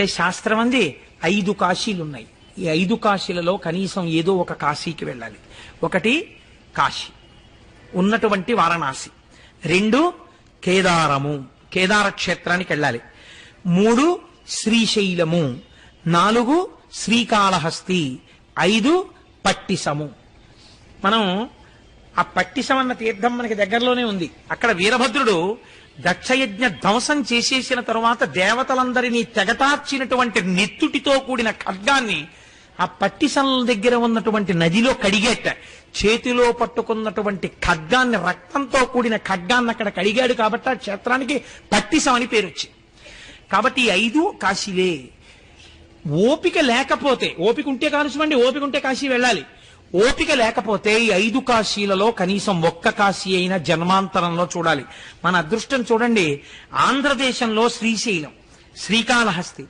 అంటే శాస్త్రం అంది ఐదు కాశీలు ఉన్నాయి ఈ ఐదు కాశీలలో కనీసం ఏదో ఒక కాశీకి వెళ్ళాలి. ఒకటి కాశీ ఉన్నటువంటి వారణాసి. రెండు కేదారము కేదార క్షేత్రానికి వెళ్ళాలి. మూడు శ్రీశైలము నాలుగు శ్రీకాళహస్తి ఐదు పట్టిసము. మనం ఆ పట్టిసమన్న తీర్థం మనకి దగ్గరలోనే ఉంది. అక్కడ వీరభద్రుడు దక్షయజ్ఞ ధ్వంసం చేసేసిన తరువాత దేవతలందరినీ తెగటార్చినటువంటి నెత్తుటితో కూడిన ఖడ్గాన్ని ఆ పట్టిసం దగ్గర ఉన్నటువంటి నదిలో కడిగేట చేతిలో పట్టుకున్నటువంటి ఖడ్గాన్ని రక్తంతో కూడిన ఖడ్గాన్ని అక్కడ కడిగాడు కాబట్టి ఆ క్షేత్రానికి పట్టిసం అని పేరు వచ్చింది. కాబట్టి ఐదు కాశీలే. ఓపిక లేకపోతే ఓపిక ఉంటే కాలుసమండి ఓపిక ఉంటే కాశీ వెళ్ళాలి. ఓపిక లేకపోతే ఈ ఐదు కాశీలలో కనీసం ఒక్క కాశీ అయినా జన్మాంతరంలో చూడాలి. మన అదృష్టం చూడండి ఆంధ్రదేశంలో శ్రీశైలం శ్రీకాళహస్తి.